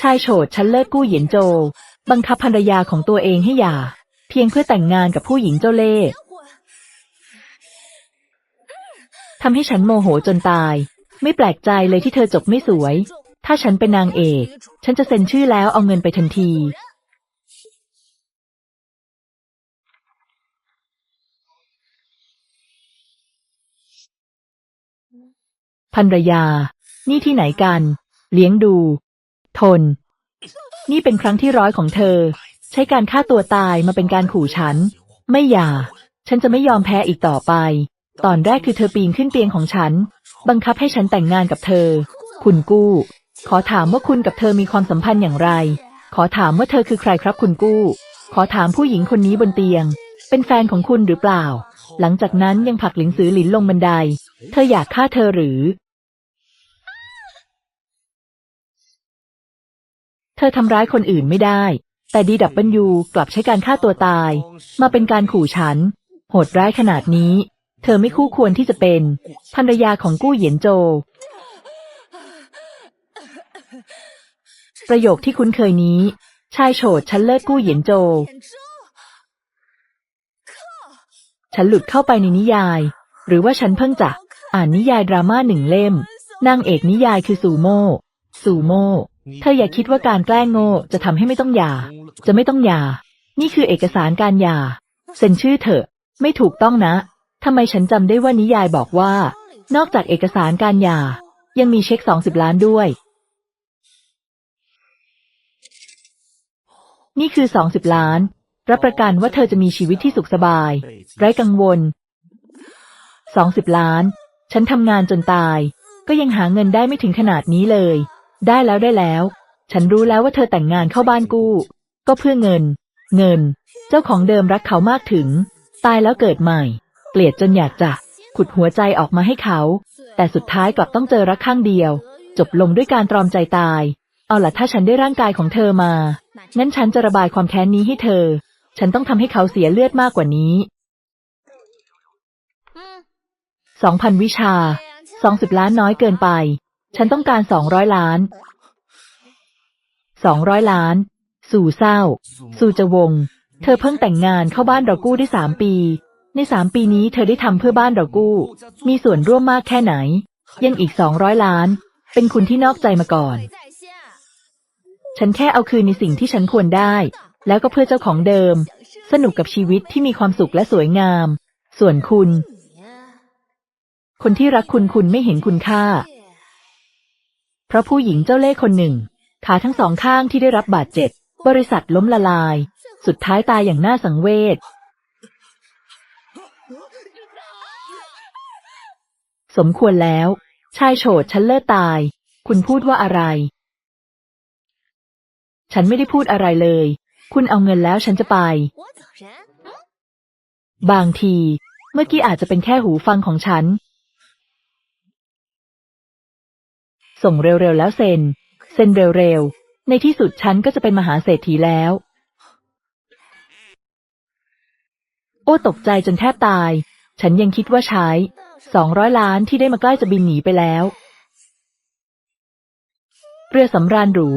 ชายโฉดชั้นเลิศกู้เหยียนโจ บังคับภรรยาของตัวเองให้หย่า เพียงเพื่อแต่งงานกับผู้หญิงเจ้าเล่ห์ทำให้ฉันโมโหจนตาย ไม่แปลกใจเลยที่เธอจบไม่สวย ถ้าฉันเป็นนางเอก ฉันจะเซ็นชื่อแล้วเอาเงินไปทันที ภรรยา นี่ที่ไหนกัน เลี้ยงดู ทน นี่เป็นครั้งที่ร้อยของเธอ ใช้การฆ่าตัวตายมาเป็นการขู่ฉัน ไม่อย่า ฉันจะไม่ยอมแพ้อีกต่อไป ตอนแรกคือเธอปีนขึ้นเตียงของฉัน บังคับให้ฉันแต่งงานกับเธอ คุณกู้ ขอถามว่าคุณกับเธอมีความสัมพันธ์อย่างไร ขอถามว่าเธอคือใครครับคุณกู้ ขอถามผู้หญิงคนนี้บนเตียง เป็นแฟนของคุณหรือเปล่า หลังจากนั้นยังผลักหลินซือหลินลงบันได เธออยากฆ่าเธอหรือ เธอทำร้ายคนอื่นไม่ได้ แต่ดีดับเบิลยูกลับใช้การฆ่าตัวตาย มาเป็นการขู่ฉัน โหดร้ายขนาดนี้ เธอไม่คู่ควรที่จะเป็นภรรยาของกู้เหยียนโจ ประโยคที่คุ้นเคยนี้ ชายโฉดฉันเลิศกู้เหยียนโจ ฉันหลุดเข้าไปในนิยาย หรือว่าฉันเพิ่งจะอ่านนิยายดราม่าหนึ่งเล่มนางเอกนิยายคือซูโม่ซูโม่ เธออย่าคิดว่าการแกล้งโง่จะทำให้ไม่ต้องหย่า จะไม่ต้องหย่า นี่คือเอกสารการหย่า เซ็นชื่อเถอะ ไม่ถูกต้องนะ ทำไมฉันจำได้ว่านิยายบอกว่า นอกจากเอกสารการหย่า ยังมีเช็คสองสิบล้านด้วย นี่คือสองสิบล้าน รับประกันว่าเธอจะมีชีวิตที่สุขสบาย ไร้กังวล สองสิบล้าน ฉันทำงานจนตาย ก็ยังหาเงินได้ไม่ถึงขนาดนี้เลย ได้แล้วได้แล้ว ฉันรู้แล้วว่าเธอแต่งงานเข้าบ้านกู้ ก็เพื่อเงิน เงิน เจ้าของเดิมรักเขามากถึง ตายแล้วเกิดใหม่ เกลียดจนอยากจะ ขุดหัวใจออกมาให้เขา แต่สุดท้ายกลับต้องเจอรักข้างเดียว จบลงด้วยการตรอมใจตาย เอาล่ะถ้าฉันได้ร่างกายของเธอมา งั้นฉันจะระบายความแค้นนี้ให้เธอ ฉันต้องทำให้เขาเสียเลือดมากกว่านี้สองพันวิชาสองสิบล้านน้อยเกินไป ฉันต้องการสองร้อยล้าน สองร้อยล้าน สู่เศร้า สู่จะวง เธอเพิ่งแต่งงานเข้าบ้านเรากู้ได้สามปี ในสามปีนี้เธอได้ทำเพื่อบ้านเรากู้ มีส่วนร่วมมากแค่ไหน ยังอีกสองร้อยล้าน เป็นคุณที่นอกใจมาก่อน ฉันแค่เอาคืนในสิ่งที่ฉันควรได้ แล้วก็เพื่อเจ้าของเดิม สนุกกับชีวิตที่มีความสุขและสวยงาม ส่วนคุณ คนที่รักคุณคุณไม่เห็นคุณค่า เพราะผู้หญิงเจ้าเล่ห์คนหนึ่ง ขาทั้งสองข้างที่ได้รับบาดเจ็บ บริษัทล้มละลาย สุดท้ายตายอย่างน่าสังเวช สมควรแล้ว ชายโฉดฉันเลิศตาย คุณพูดว่าอะไร ฉันไม่ได้พูดอะไรเลย คุณเอาเงินแล้วฉันจะไป บางที เมื่อกี้อาจจะเป็นแค่หูฟังของฉัน ส่งเร็วๆแล้วเซ็น เซ็นเร็วๆ ในที่สุดฉันก็จะเป็นมหาเศรษฐีแล้ว โอ้ตกใจจนแทบตาย ฉันยังคิดว่าใช้สองร้อยล้านที่ได้มาใกล้จะบินหนีไปแล้ว เรือสำราญหรู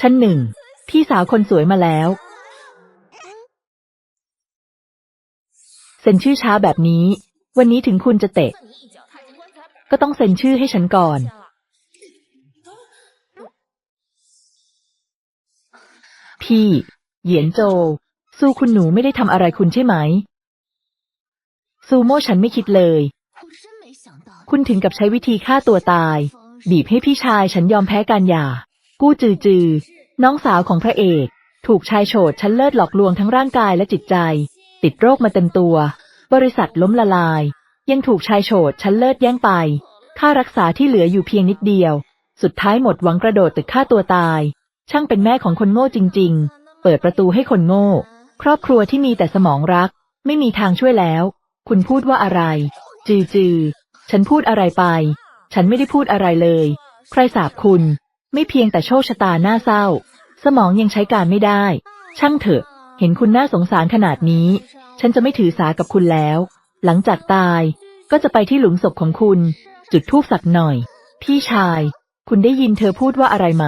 ชั้นหนึ่ง พี่สาวคนสวยมาแล้ว เซ็นชื่อช้าแบบนี้ วันนี้ถึงคุณจะเตะ ก็ต้องเซ็นชื่อให้ฉันก่อน พี่ เหยียนโจสู้คุณหนูไม่ได้ทำอะไรคุณใช่ไหม ซูโม่ฉันไม่คิดเลย คุณถึงกับใช้วิธีฆ่าตัวตาย บีบให้พี่ชายฉันยอมแพ้การหย่า กู้จือจือ น้องสาวของพระเอก ถูกชายโฉดชั้นเลิศหลอกลวงทั้งร่างกายและจิตใจ ติดโรคมาเต็มตัว บริษัทล้มละลาย ยังถูกชายโฉดชั้นเลิศแย่งไป ค่ารักษาที่เหลืออยู่เพียงนิดเดียว สุดท้ายหมดหวังกระโดดตึกฆ่าตัวตาย ช่างเป็นแม่ของคนโง่จริง ๆ เปิดประตูให้คนโง่ ครอบครัวที่มีแต่สมองรัก ไม่มีทางช่วยแล้ว คุณพูดว่าอะไร จือจือฉันพูดอะไรไป ฉันไม่ได้พูดอะไรเลย ใครสาบคุณ ไม่เพียงแต่โชคชะตาหน้าเศร้า สมองยังใช้การไม่ได้ ช่างเถอะ เห็นคุณน่าสงสารขนาดนี้ ฉันจะไม่ถือสากับคุณแล้ว หลังจากตาย ก็จะไปที่หลุมศพของคุณ จุดธูปสักหน่อย พี่ชาย คุณได้ยินเธอพูดว่าอะไรไหม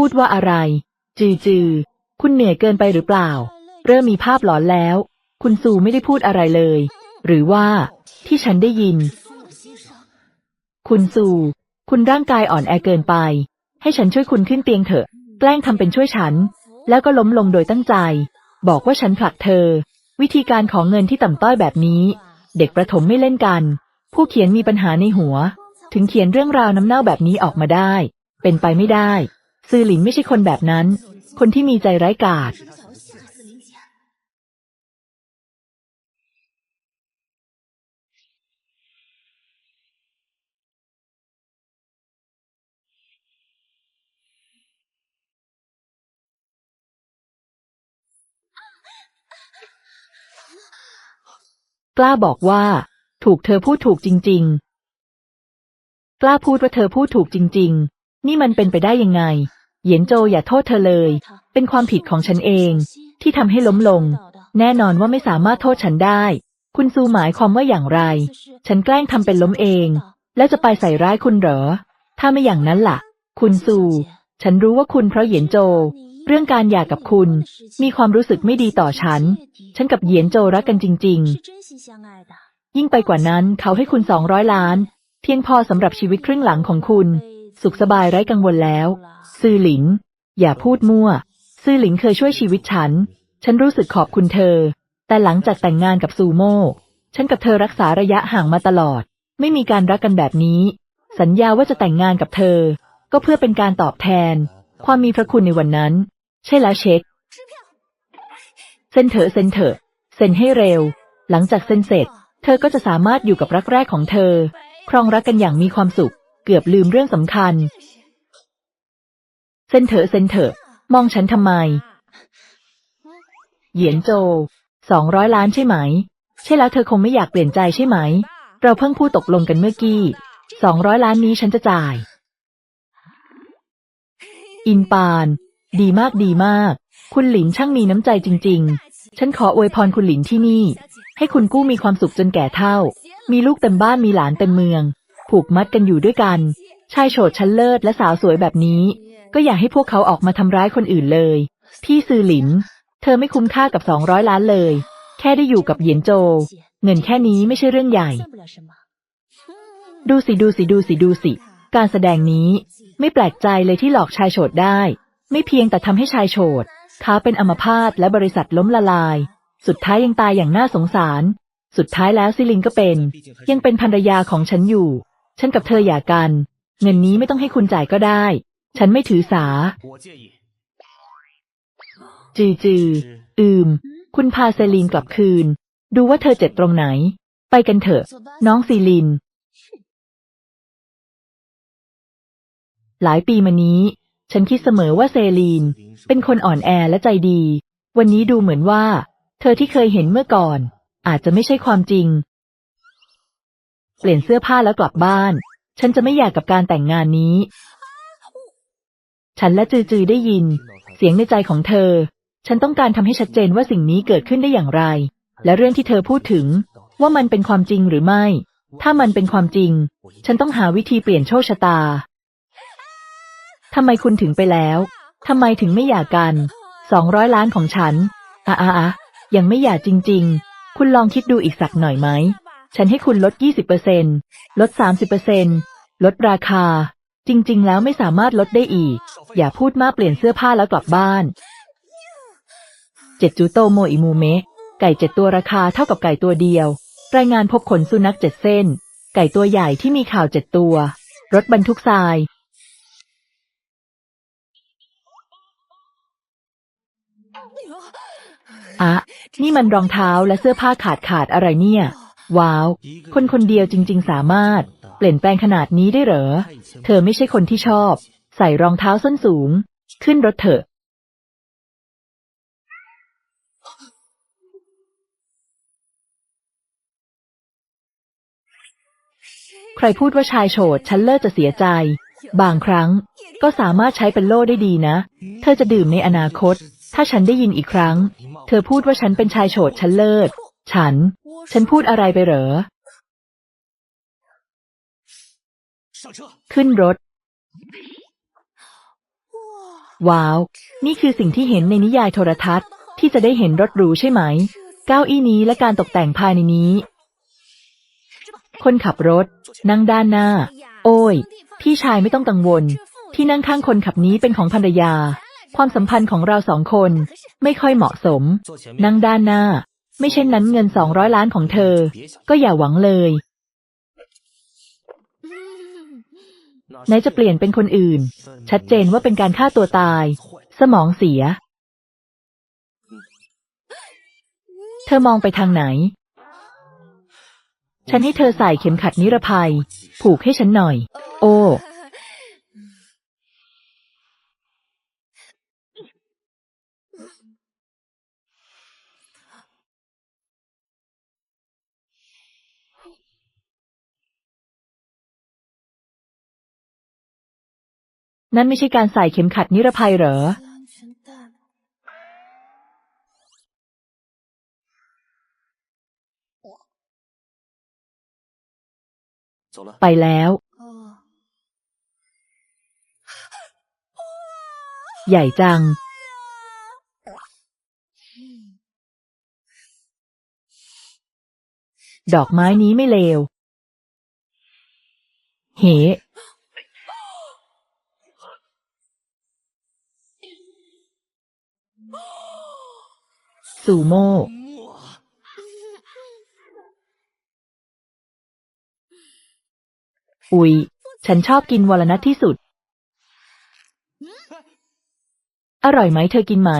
พูดว่าอะไร จือจือคุณเหนื่อยเกินไปหรือเปล่า เริ่มมีภาพหลอนแล้ว คุณซูไม่ได้พูดอะไรเลย หรือว่า ที่ฉันได้ยิน คุณซู คุณร่างกายอ่อนแอเกินไป ให้ฉันช่วยคุณขึ้นเตียงเถอะ แกล้งทำเป็นช่วยฉัน แล้วก็ล้มลงโดยตั้งใจ บอกว่าฉันผลักเธอ วิธีการของเงินที่ต่ำต้อยแบบนี้ เด็กประถมไม่เล่นกัน ผู้เขียนมีปัญหาในหัว ถึงเขียนเรื่องราวน้ำเน่าแบบนี้ออกมาได้ เป็นไปไม่ได้ ซือหลินไม่ใช่คนแบบนั้น คนที่มีใจไร้กาจกล้าบอกว่า ถูกเธอพูดถูกจริง ๆ กล้าพูดว่าเธอพูดถูกจริง ๆ นี่มันเป็นไปได้ยังไง เหยียนโจอย่าโทษเธอเลย เป็นความผิดของฉันเอง ที่ทำให้ล้มลง แน่นอนว่าไม่สามารถโทษฉันได้ คุณซูหมายความว่าอย่างไร ฉันแกล้งทำเป็นล้มเอง แล้วจะไปใส่ร้ายคุณเหรอ ถ้าไม่อย่างนั้นล่ะ คุณซู ฉันรู้ว่าคุณเพราะเหยียนโจ เรื่องการหย่ากับคุณ มีความรู้สึกไม่ดีต่อฉัน ฉันกับเหยียนโจรักกันจริง ๆ ยิ่งไปกว่านั้นเขาให้คุณสองร้อยล้าน เพียงพอสำหรับชีวิตครึ่งหลังของคุณ สุขสบายไร้กังวลแล้ว ซื่อหลินอย่าพูดมั่ว ซื่อหลินเคยช่วยชีวิตฉัน ฉันรู้สึกขอบคุณเธอ แต่หลังจากแต่งงานกับซูโม่ฉันกับเธอรักษาระยะห่างมาตลอด ไม่มีการรักกันแบบนี้ สัญญาว่าจะแต่งงานกับเธอ ก็เพื่อเป็นการตอบแทน ความมีพระคุณในวันนั้น ใช่แล้วเช็คเซ็นเถอะเซ็นเถอะเซ็นให้เร็ว หลังจากเซ็นเสร็จ เธอก็จะสามารถอยู่กับรักแรกของเธอ ครองรักกันอย่างมีความสุข เกือบลืมเรื่องสำคัญ เซนเถอเซนเถอะมองฉันทำไม เหยียนโจสองร้อยล้านใช่ไหม ใช่แล้วเธอคงไม่อยากเปลี่ยนใจใช่ไหม เราเพิ่งพูดตกลงกันเมื่อกี้สองร้อยล้านนี้ฉันจะจ่าย อินปาน ดีมากดีมาก คุณหลินช่างมีน้ำใจจริง ๆ ฉันขออวยพรคุณหลินที่นี่ ให้คุณกู้มีความสุขจนแก่เท่า มีลูกเต็มบ้านมีหลานเต็มเมือง ผูกมัดกันอยู่ด้วยกัน ชายโฉดชั้นเลิศและสาวสวยแบบนี้ ก็อย่าให้พวกเขาออกมาทำร้ายคนอื่นเลย พี่ซือหลิน เธอไม่คุ้มค่ากับสองร้อยล้านเลย แค่ได้อยู่กับเหยียนโจ เงินแค่นี้ไม่ใช่เรื่องใหญ่ ดูสิดูสิดูสิดูสิ การแสดงนี้ไม่แปลกใจเลยที่หลอกชายโฉดได้ ไม่เพียงแต่ทำให้ชายโฉดเขาเป็นอัมพาตและบริษัทล้มละลาย สุดท้ายยังตายอย่างน่าสงสาร สุดท้ายแล้วซิลินก็เป็น ยังเป็นภรรยาของฉันอยู่ ฉันกับเธอหย่ากัน เงินนี้ไม่ต้องให้คุณจ่ายก็ได้ ฉันไม่ถือสา 我介意。 จือจือ อืม คุณพาเซลีนกลับคืน ดูว่าเธอเจ็บตรงไหน ไปกันเถอะ น้องซีลิน หลายปีมานี้ ฉันคิดเสมอว่าเซลีน เป็นคนอ่อนแอและใจดี วันนี้ดูเหมือนว่า เธอที่เคยเห็นเมื่อก่อน อาจจะไม่ใช่ความจริง เปลี่ยนเสื้อผ้าแล้วกลับบ้าน ฉันจะไม่อยากกับการแต่งงานนี้ ฉันและจือจือได้ยิน เสียงในใจของเธอ ฉันต้องการทำให้ชัดเจนว่าสิ่งนี้เกิดขึ้นได้อย่างไร และเรื่องที่เธอพูดถึง ว่ามันเป็นความจริงหรือไม่ ถ้ามันเป็นความจริง ฉันต้องหาวิธีเปลี่ยนโชคชะตาทำไมคุณถึงไปแล้วทำไมถึงไม่หย่ากันสองร้อยล้านของฉันอะอะอะยังไม่หย่าจริง ๆ คุณลองคิดดูอีกสักหน่อยไหม ฉันให้คุณลด 20%ลด 30%ลดราคา จริง ๆ แล้วไม่สามารถลดได้อีก อย่าพูดมากเปลี่ยนเสื้อผ้าแล้วกลับบ้านเจ็ดจูโตโมอิมูเมะไก่เจ็ดตัวราคาเท่ากับไก่ตัวเดียว รายงานพบขนสุนัขเจ็ดเส้น ไก่ตัวใหญ่ที่มีข่าวเจ็ดตัว รถบรรทุกทรายอะนี่มันรองเท้าและเสื้อผ้าขาดขาดอะไรเนี่ย ว้าว คนคนเดียวจริง ๆ สามารถ เปลี่ยนแปลงขนาดนี้ได้เหรอ เธอไม่ใช่คนที่ชอบ ใส่รองเท้าส้นสูง ขึ้นรถเถอะ ใครพูดว่าชายโฉดฉันเลิศจะเสียใจ บางครั้ง ก็สามารถใช้เป็นโล่ได้ดีนะ เธอจะดื่มในอนาคต ถ้าฉันได้ยินอีกครั้ง เธอพูดว่าฉันเป็นชายโฉดฉันเลิศฉัน ฉันพูดอะไรไปเหรอ上车。ขึ้นรถ ว้าว นี่คือสิ่งที่เห็นในนิยายโทรทัศน์ ที่จะได้เห็นรถหรูใช่ไหม เก้าอี้นี้และการตกแต่งภายในนี้ คนขับรถ นั่งด้านหน้า โอ้ย พี่ชายไม่ต้องกังวล ที่นั่งข้างคนขับนี้เป็นของภรรยา ความสัมพันธ์ของเราสองคน ไม่ค่อยเหมาะสม นั่งด้านหน้า ไม่เช่นนั้นเงินสองร้อยล้านของเธอ ก็อย่าหวังเลยไหนจะเปลี่ยนเป็นคนอื่น ชัดเจนว่าเป็นการฆ่าตัวตาย สมองเสีย เธอมองไปทางไหน ฉันให้เธอใส่เข็มขัดนิรภัย ผูกให้ฉันหน่อย โอ้ นั่นไม่ใช่การใส่เข็มขัดนิรภัยเหรอ ไปแล้ว ใหญ่จัง ดอกไม้นี้ไม่เลว เห ซูโม่อุ๊ย ฉันชอบกินวอลนัทที่สุด อร่อยไหมเธอกินไหม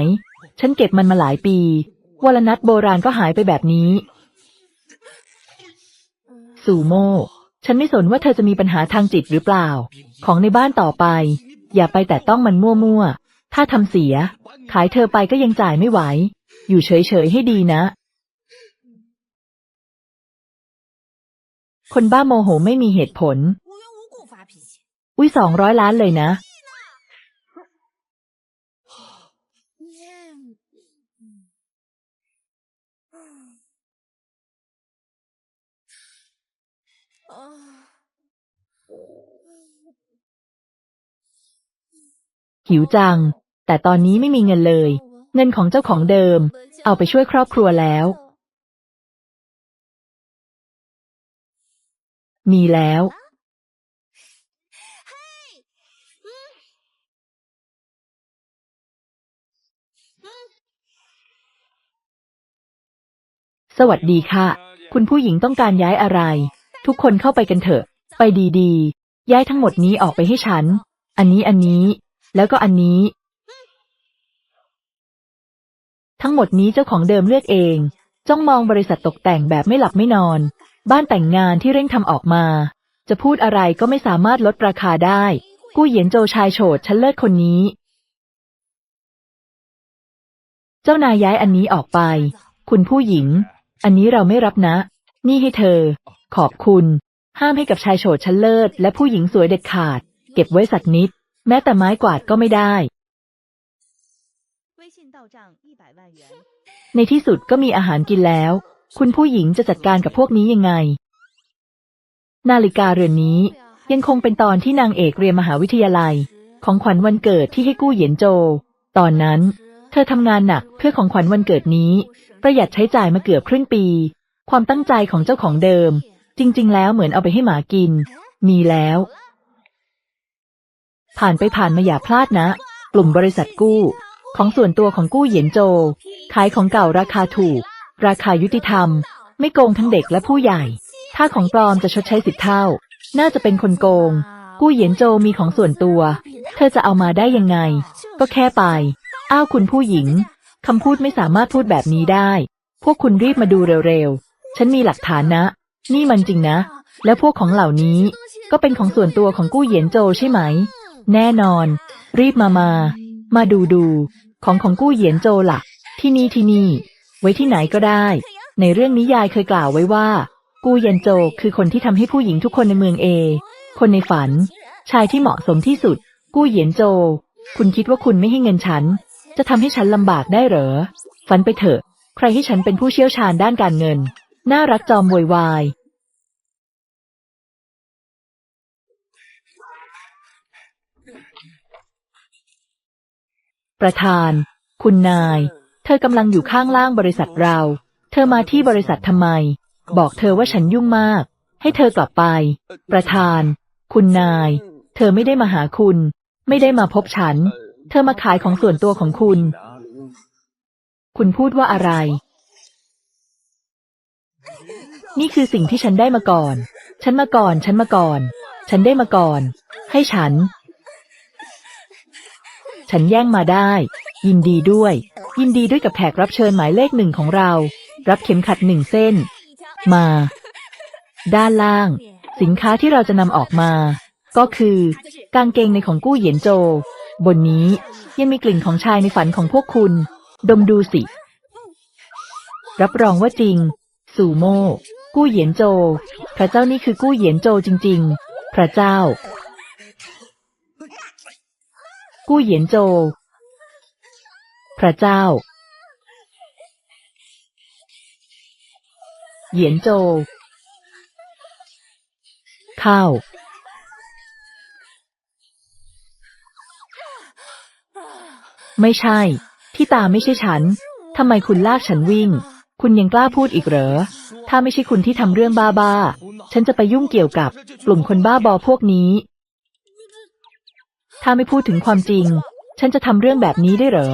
ฉันเก็บมันมาหลายปี วอลนัทโบราณก็หายไปแบบนี้ ซูโม่ ฉันไม่สนว่าเธอจะมีปัญหาทางจิตหรือเปล่า ของในบ้านต่อไป อย่าไปแต่ต้องมันมั่วๆ ถ้าทำเสีย ขายเธอไปก็ยังจ่ายไม่ไหว อยู่เฉยๆให้ดีนะ คนบ้าโมโหไม่มีเหตุผล อุ้ยสองร้อยล้านเลยนะ หิวจัง แต่ตอนนี้ไม่มีเงินเลย เงินของเจ้าของเดิม เอาไปช่วยครอบครัวแล้ว มีแล้ว สวัสดีค่ะ คุณผู้หญิงต้องการย้ายอะไร ทุกคนเข้าไปกันเถอะ ไปดีๆ ย้ายทั้งหมดนี้ออกไปให้ฉัน อันนี้อันนี้ แล้วก็อันนี้ ทั้งหมดนี้เจ้าของเดิมเลือกเอง จ้องมองบริษัทตกแต่งแบบไม่หลับไม่นอน บ้านแต่งงานที่เร่งทำออกมา จะพูดอะไรก็ไม่สามารถลดราคาได้ กู้เหยียนโจชายโฉดฉันเลิศคนนี้ เจ้านายย้ายอันนี้ออกไป คุณผู้หญิง อันนี้เราไม่รับนะ นี่ให้เธอ ขอบคุณ ห้ามให้กับชายโฉดชั้นเลิศและผู้หญิงสวยเด็ดขาด เก็บไว้สักนิด แม้แต่ไม้กวาดก็ไม่ได้ ในที่สุดก็มีอาหารกินแล้ว คุณผู้หญิงจะจัดการกับพวกนี้ยังไง นาฬิกาเรือนนี้ยังคงเป็นตอนที่นางเอกเรียนมหาวิทยาลัย ของขวัญวันเกิดที่ให้กู้เหยียนโจ ตอนนั้น เธอทำงานหนักเพื่อของขวัญวันเกิดนี้ ประหยัดใช้จ่ายมาเกือบครึ่งปี ความตั้งใจของเจ้าของเดิม จริง ๆ แล้วเหมือนเอาไปให้หมากิน มีแล้ว ผ่านไปผ่านมาอย่าพลาดนะ กลุ่มบริษัทกู้ ของส่วนตัวของกู้เหยียนโจ ขายของเก่าราคาถูก ราคายุติธรรม ไม่โกงทั้งเด็กและผู้ใหญ่ ถ้าของปลอมจะชดใช้สิบเท่า น่าจะเป็นคนโกง กู้เหยียนโจมีของส่วนตัว เธอจะเอามาได้ยังไง ก็แค่ไป อ้าวคุณผู้หญิงคำพูดไม่สามารถพูดแบบนี้ได้ พวกคุณรีบมาดูเร็วๆ ฉันมีหลักฐานนะ นี่มันจริงนะ แล้วพวกของเหล่านี้ ก็เป็นของส่วนตัวของกู้เหยียนโจใช่ไหม แน่นอน รีบมามา มาดูดู ของของกู้เหยียนโจล่ะ ที่นี่ที่นี่ ไว้ที่ไหนก็ได้ ในเรื่องนิยายเคยกล่าวไว้ว่า กู้เหยียนโจคือคนที่ทำให้ผู้หญิงทุกคนในเมืองเอ คนในฝัน ชายที่เหมาะสมที่สุด กู้เหยียนโจ คุณคิดว่าคุณไม่ให้เงินฉัน จะทำให้ฉันลำบากได้เหรอ ฝันไปเถอะ ใครให้ฉันเป็นผู้เชี่ยวชาญด้านการเงิน น่ารักจอมโวยวาย ประธาน คุณนาย เธอกำลังอยู่ข้างล่างบริษัทเรา เธอมาที่บริษัททำไม บอกเธอว่าฉันยุ่งมาก ให้เธอกลับไป ประธาน คุณนาย เธอไม่ได้มาหาคุณ ไม่ได้มาพบฉัน เธอมาขายของส่วนตัวของคุณ คุณพูดว่าอะไร นี่คือสิ่งที่ฉันได้มาก่อน ฉันมาก่อน ฉันมาก่อน ฉันได้มาก่อน ให้ฉัน ฉันแย่งมาได้ ยินดีด้วย ยินดีด้วยกับแขกรับเชิญหมายเลขหนึ่งของเรา รับเข็มขัดหนึ่งเส้น มา ด้านล่าง สินค้าที่เราจะนำออกมา ก็คือ กางเกงในของกู้เหยียนโจ บนนี้ยังมีกลิ่นของชายในฝันของพวกคุณ ดมดูสิ รับรองว่าจริง สูโม่กู้เหยียนโจ พระเจ้านี่คือกู้เหยียนโจจริง ๆ พระเจ้า กู้เหยียนโจ พระเจ้า เหยียนโจ ข้าว ไม่ใช่ ที่ตาไม่ใช่ฉัน ทำไมคุณลากฉันวิ่ง คุณยังกล้าพูดอีกเหรอ ถ้าไม่ใช่คุณที่ทำเรื่องบ้าๆ ฉันจะไปยุ่งเกี่ยวกับ กลุ่มคนบ้าบอพวกนี้ ถ้าไม่พูดถึงความจริง ฉันจะทำเรื่องแบบนี้ได้เหรอ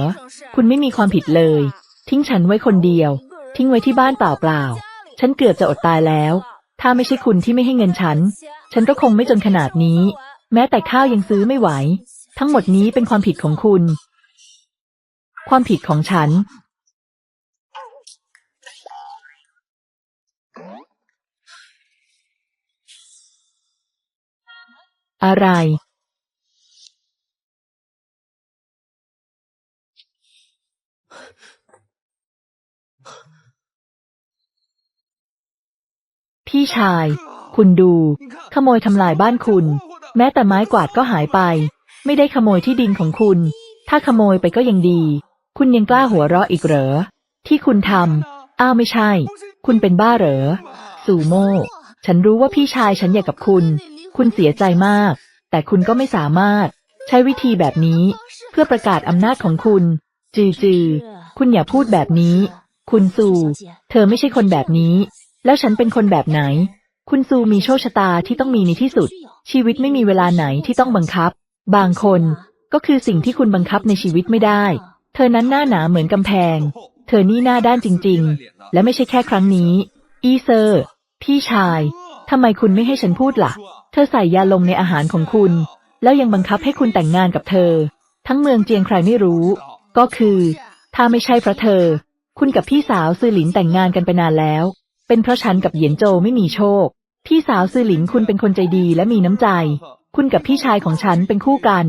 คุณไม่มีความผิดเลย ทิ้งฉันไว้คนเดียว ทิ้งไว้ที่บ้านเปล่าๆ ฉันเกือบจะอดตายแล้ว ถ้าไม่ใช่คุณที่ไม่ให้เงินฉัน ฉันก็คงไม่จนขนาดนี้ แม้แต่ข้าวยังซื้อไม่ไหว ทั้งหมดนี้เป็นความผิดของคุณ ความผิดของฉัน อะไร พี่ชาย คุณดู ขโมยทำลายบ้านคุณ แม้แต่ไม้กวาดก็หายไป ไม่ได้ขโมยที่ดินของคุณ ถ้าขโมยไปก็ยังดี คุณยังกล้าหัวเราะอีกเหรอ ที่คุณทำอ้าวไม่ใช่ คุณเป็นบ้าเหรอ สูโม่ฉันรู้ว่าพี่ชายฉันอยากกับคุณ คุณเสียใจมาก แต่คุณก็ไม่สามารถ ใช้วิธีแบบนี้ เพื่อประกาศอำนาจของคุณ จือจือ คุณอย่าพูดแบบนี้ คุณซูเธอไม่ใช่คนแบบนี้ แล้วฉันเป็นคนแบบไหน คุณซูมีโชคชะตาที่ต้องมีในที่สุด ชีวิตไม่มีเวลาไหนที่ต้องบังคับ บางคนก็คือสิ่งที่คุณบังคับในชีวิตไม่ได้ เธอนั้นหน้าหนาเหมือนกำแพง เธอนี่หน้าด้านจริง ๆ และไม่ใช่แค่ครั้งนี้ อีเซอร์ พี่ชายทำไมคุณไม่ให้ฉันพูดล่ะ เธอใส่ยาลงในอาหารของคุณ แล้วยังบังคับให้คุณแต่งงานกับเธอ ทั้งเมืองเจียงใครไม่รู้ ก็คือ ถ้าไม่ใช่เพราะเธอ คุณกับพี่สาวซือหลินแต่งงานกันไปนานแล้ว เป็นเพราะฉันกับเหยียนโจไม่มีโชค พี่สาวซือหลินคุณเป็นคนใจดีและมีน้ำใจ คุณกับพี่ชายของฉันเป็นคู่กัน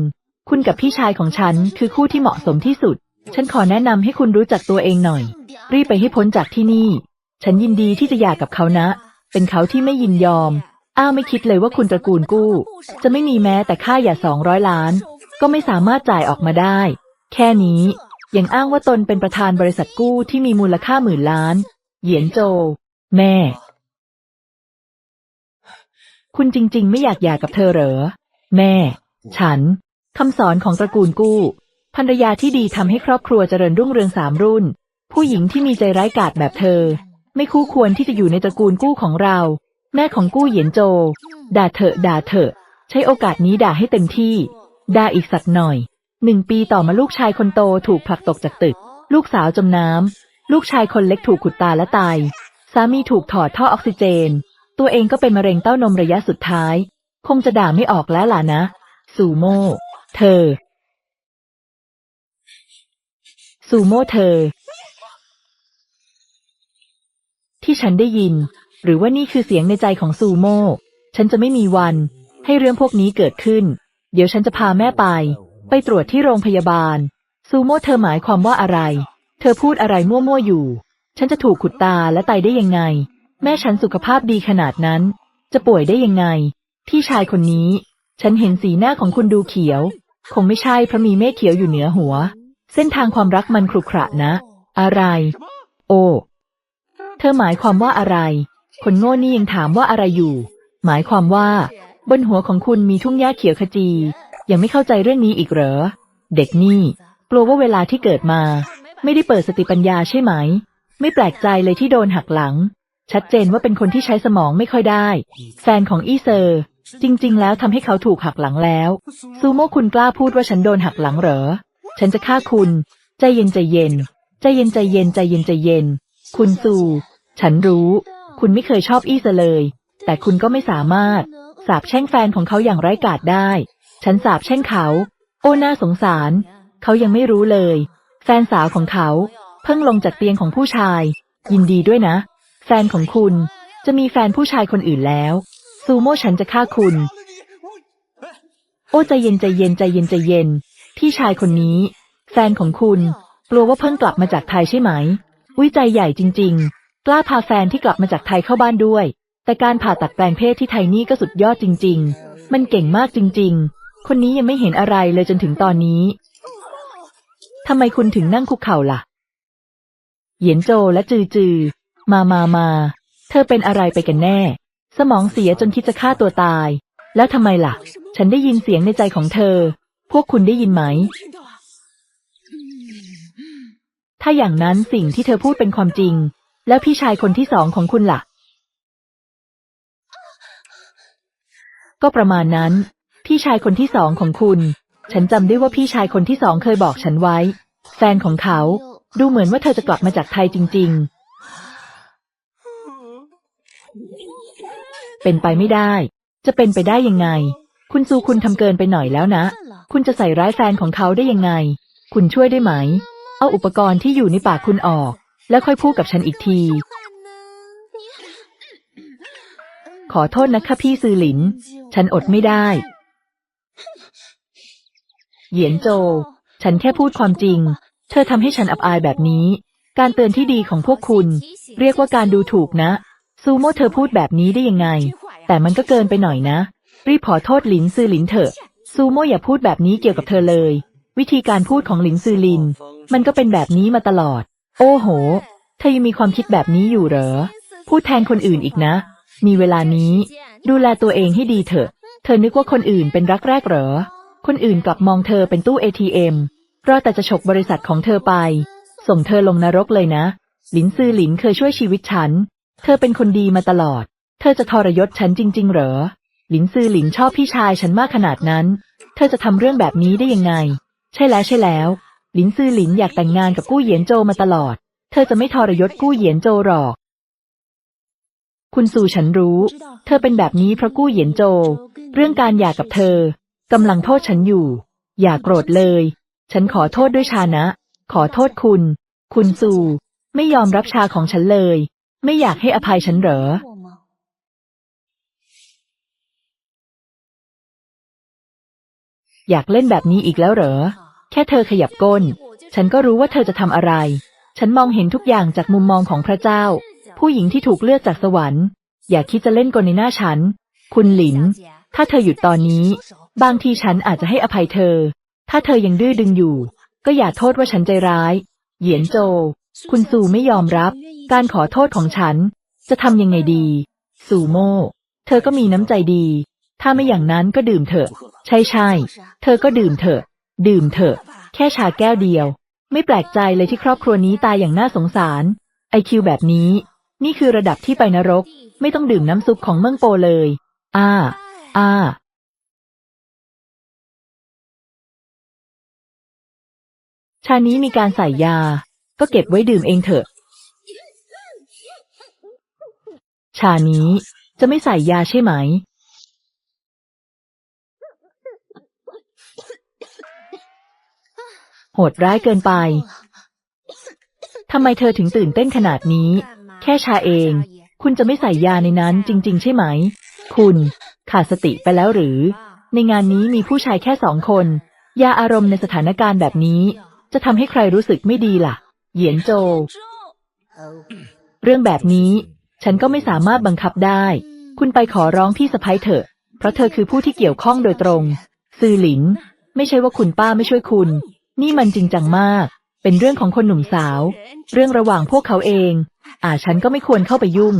คุณกับพี่ชายของฉันคือคู่ที่เหมาะสมที่สุด ฉันขอแนะนำให้คุณรู้จักตัวเองหน่อย รีบไปให้พ้นจากที่นี่ ฉันยินดีที่จะหย่ากับเขานะ เป็นเขาที่ไม่ยินยอม อ้าวไม่คิดเลยว่าคุณตระกูลกู้ จะไม่มีแม้แต่ค่าหย่าสองร้อยล้าน ก็ไม่สามารถจ่ายออกมาได้ แค่นี้ยังอ้างว่าตนเป็นประธานบริษัทกู้ที่มีมูลค่าหมื่นล้าน เหยียนโจ แม่ คุณจริง ๆ ไม่อยากหย่ากับเธอเหรอ แม่ ฉันคำสอนของตระกูลกู้ภรรยาที่ดีทำให้ครอบครัวเจริญรุ่งเรืองสามรุ่น ผู้หญิงที่มีใจร้ายกาจแบบเธอ ไม่คู่ควรที่จะอยู่ในตระกูลกู้ของเรา แม่ของกู้เหยียนโจ ด่าเถอะด่าเถอะ ใช้โอกาสนี้ด่าให้เต็มที่ด่าอีกสักหน่อย หนึ่งปีต่อมาลูกชายคนโตถูกผลักตกจากตึก ลูกสาวจมน้ำลูกชายคนเล็กถูกขุดตาและตาย สามีถูกถอดท่อออกซิเจน ตัวเองก็เป็นมะเร็งเต้านมระยะสุดท้าย คงจะด่าไม่ออกแล้วล่ะนะ สูโม่เธอ สูโม่เธอ ที่ฉันได้ยิน หรือว่านี่คือเสียงในใจของซูโม่ฉันจะไม่มีวัน ให้เรื่องพวกนี้เกิดขึ้น เดี๋ยวฉันจะพาแม่ไป ไปตรวจที่โรงพยาบาล ซูโม่เธอหมายความว่าอะไร เธอพูดอะไรมั่วๆอยู่ ฉันจะถูกขุดตาและไตได้ยังไง แม่ฉันสุขภาพดีขนาดนั้น จะป่วยได้ยังไง พี่ชายคนนี้ ฉันเห็นสีหน้าของคุณดูเขียว คงไม่ใช่เพราะมีเมฆเขียวอยู่เหนือหัว เส้นทางความรักมันครุขระนะ อะไร โอ้เธอหมายความว่าอะไร คนโง่นี่ยังถามว่าอะไรอยู่ หมายความว่า บนหัวของคุณมีทุ่งหญ้าเขียวขจี ยังไม่เข้าใจเรื่องนี้อีกเหรอ เด็กนี่ กลัวว่าเวลาที่เกิดมา ไม่ได้เปิดสติปัญญาใช่ไหม ไม่แปลกใจเลยที่โดนหักหลัง ชัดเจนว่าเป็นคนที่ใช้สมองไม่ค่อยได้ แฟนของอีเซอร์ จริง ๆ แล้วทำให้เขาถูกหักหลังแล้ว ซูโม่คุณกล้าพูดว่าฉันโดนหักหลังเหรอ ฉันจะฆ่าคุณ ใจเย็นใจเย็น ใจเย็นใจเย็นใจเย็นใจเย็น คุณซู ฉันรู้ คุณไม่เคยชอบอี้เซอร์เลย แต่คุณก็ไม่สามารถ สาบแช่งแฟนของเขาอย่างไร้กาจได้ ฉันสาบแช่งเขา โอ้น่าสงสาร เขายังไม่รู้เลย แฟนสาวของเขา เพิ่งลงจากเตียงของผู้ชาย ยินดีด้วยนะ แฟนของคุณจะมีแฟนผู้ชายคนอื่นแล้ว ซูโม่ฉันจะฆ่าคุณ โอ้ใจเย็นใจเย็นใจเย็นใจเย็น พี่ชายคนนี้ แฟนของคุณ กลัวว่าเพิ่งกลับมาจากไทยใช่ไหม วิจัยใหญ่จริง ๆ กล้าพาแฟนที่กลับมาจากไทยเข้าบ้านด้วย แต่การผ่าตัดแปลงเพศที่ไทยนี่ก็สุดยอดจริง ๆ มันเก่งมากจริง ๆ คนนี้ยังไม่เห็นอะไรเลยจนถึงตอนนี้ทำไมคุณถึงนั่งคุกเข่าล่ะ เหยียนโจและจือจือ มามามา เธอเป็นอะไรไปกันแน่ สมองเสียจนคิดจะฆ่าตัวตาย แล้วทำไมล่ะ ฉันได้ยินเสียงในใจของเธอ พวกคุณได้ยินไหม ถ้าอย่างนั้นสิ่งที่เธอพูดเป็นความจริง แล้วพี่ชายคนที่สองของคุณล่ะ ก็ประมาณนั้น พี่ชายคนที่สองของคุณ ฉันจำได้ว่าพี่ชายคนที่สองเคยบอกฉันไว้ แฟนของเขา ดูเหมือนว่าเธอจะกลับมาจากไทยจริง ๆ เป็นไปไม่ได้ จะเป็นไปได้ยังไง คุณซูคุณทำเกินไปหน่อยแล้วนะ คุณจะใส่ร้ายแฟนของเขาได้ยังไง คุณช่วยได้ไหม เอาอุปกรณ์ที่อยู่ในปากคุณออก แล้วค่อยพูดกับฉันอีกที ขอโทษนะคะพี่ซือหลิน ฉันอดไม่ได้ เหยียนโจ ฉันแค่พูดความจริง เธอทำให้ฉันอับอายแบบนี้ การเตือนที่ดีของพวกคุณ เรียกว่าการดูถูกนะ ซูโม่เธอพูดแบบนี้ได้ยังไง แต่มันก็เกินไปหน่อยนะ รีบขอโทษหลินซือหลินเถอะ ซูโม่อย่าพูดแบบนี้เกี่ยวกับเธอเลย วิธีการพูดของหลินซือลิน มันก็เป็นแบบนี้มาตลอด โอ้โห เธอยังมีความคิดแบบนี้อยู่เหรอ พูดแทนคนอื่นอีกนะ มีเวลานี้ ดูแลตัวเองให้ดีเถอะ เธอนึกว่าคนอื่นเป็นรักแรกเหรอ คนอื่นกลับมองเธอเป็นตู้ ATM รอแต่จะฉกบริษัทของเธอไป ส่งเธอลงนรกเลยนะ หลินซือหลินเคยช่วยชีวิตฉัน เธอเป็นคนดีมาตลอด เธอจะทรยศฉันจริง ๆ เหรอ หลินซือหลินชอบพี่ชายฉันมากขนาดนั้น เธอจะทำเรื่องแบบนี้ได้ยังไง ใช่แล้วใช่แล้ว หลินซือหลินอยากแต่งงานกับกู้เหยียนโจมาตลอด เธอจะไม่ทรยศกู้เหยียนโจหรอก คุณสู่ฉันรู้ เธอเป็นแบบนี้เพราะกู้เหยียนโจ เรื่องการหย่ากับเธอกำลังโทษฉันอยู่ อย่าโกรธเลย ฉันขอโทษด้วยชานะ ขอโทษคุณ คุณสู่ไม่ยอมรับชาของฉันเลย ไม่อยากให้อภัยฉันเหรอ？อยากเล่นแบบนี้อีกแล้วเหรอ แค่เธอขยับก้น ฉันก็รู้ว่าเธอจะทำอะไร ฉันมองเห็นทุกอย่างจากมุมมองของพระเจ้า ผู้หญิงที่ถูกเลือกจากสวรรค์ อย่าคิดจะเล่นกลในหน้าฉัน คุณหลิน ถ้าเธอหยุดตอนนี้ บางทีฉันอาจจะให้อภัยเธอ ถ้าเธอยังดื้อดึงอยู่ ก็อย่าโทษว่าฉันใจร้าย เหยียนโจ คุณซูไม่ยอมรับ การขอโทษของฉัน จะทำยังไงดี ซูโม่ เธอก็มีน้ำใจดี ถ้าไม่อย่างนั้นก็ดื่มเถอะ ใช่ใช่ เธอก็ดื่มเถอะ ดื่มเถอะ แค่ชาแก้วเดียว ไม่แปลกใจเลยที่ครอบครัวนี้ตายอย่างน่าสงสาร ไอคิวแบบนี้ นี่คือระดับที่ไปนรก ไม่ต้องดื่มน้ำซุปของเมืองโปเลย อ่า อ่า ชานี้มีการใส่ยา ก็เก็บไว้ดื่มเองเถอะ ชานี้จะไม่ใส่ยาใช่ไหม โหดร้ายเกินไป ทำไมเธอถึงตื่นเต้นขนาดนี้ แค่ชาเอง คุณจะไม่ใส่ยาในนั้นจริง ๆ ใช่ไหม คุณขาดสติไปแล้วหรือ ในงานนี้มีผู้ชายแค่สองคน ยาอารมณ์ในสถานการณ์แบบนี้ จะทำให้ใครรู้สึกไม่ดีล่ะ เหยียนโจ เรื่องแบบนี้ ฉันก็ไม่สามารถบังคับได้ คุณไปขอร้องพี่สะพ้ยเถอะ เพราะเธอคือผู้ที่เกี่ยวข้องโดยตรง ซือหลิน ไม่ใช่ว่าคุณป้าไม่ช่วยคุณ นี่มันจริงจังมาก เป็นเรื่องของคนหนุ่มสาว เรื่องระหว่างพวกเขาเอง อาฉันก็ไม่ควรเข้าไปยุ่ง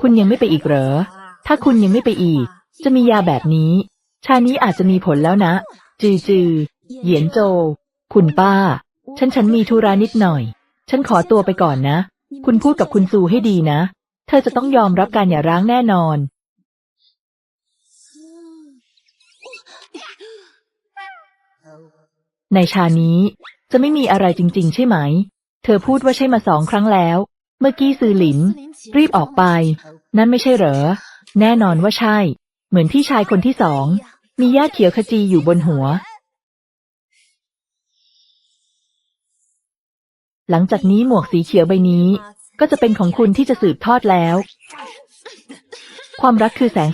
คุณยังไม่ไปอีกเหรอ ถ้าคุณยังไม่ไปอีก จะมียาแบบนี้ ชานี้อาจจะมีผลแล้วนะ จือจือเหยียนโจ คุณป้า ฉันฉันมีธุระนิดหน่อย ฉันขอตัวไปก่อนนะ คุณพูดกับคุณซูให้ดีนะ เธอจะต้องยอมรับการหย่าร้างแน่นอน ในชานี้จะไม่มีอะไรจริง ๆ ใช่ไหม เธอพูดว่าใช่มาสองครั้งแล้ว เมื่อกี้ซือหลิน รีบออกไป นั่นไม่ใช่เหรอ แน่นอนว่าใช่ เหมือนพี่ชายคนที่สอง มีญาติเขียวขจีอยู่บนหัว หลังจากนี้หมวกสีเขียวใบนี้ ก็จะเป็นของคุณที่จะสืบทอดแล้ว ความรักคือแสง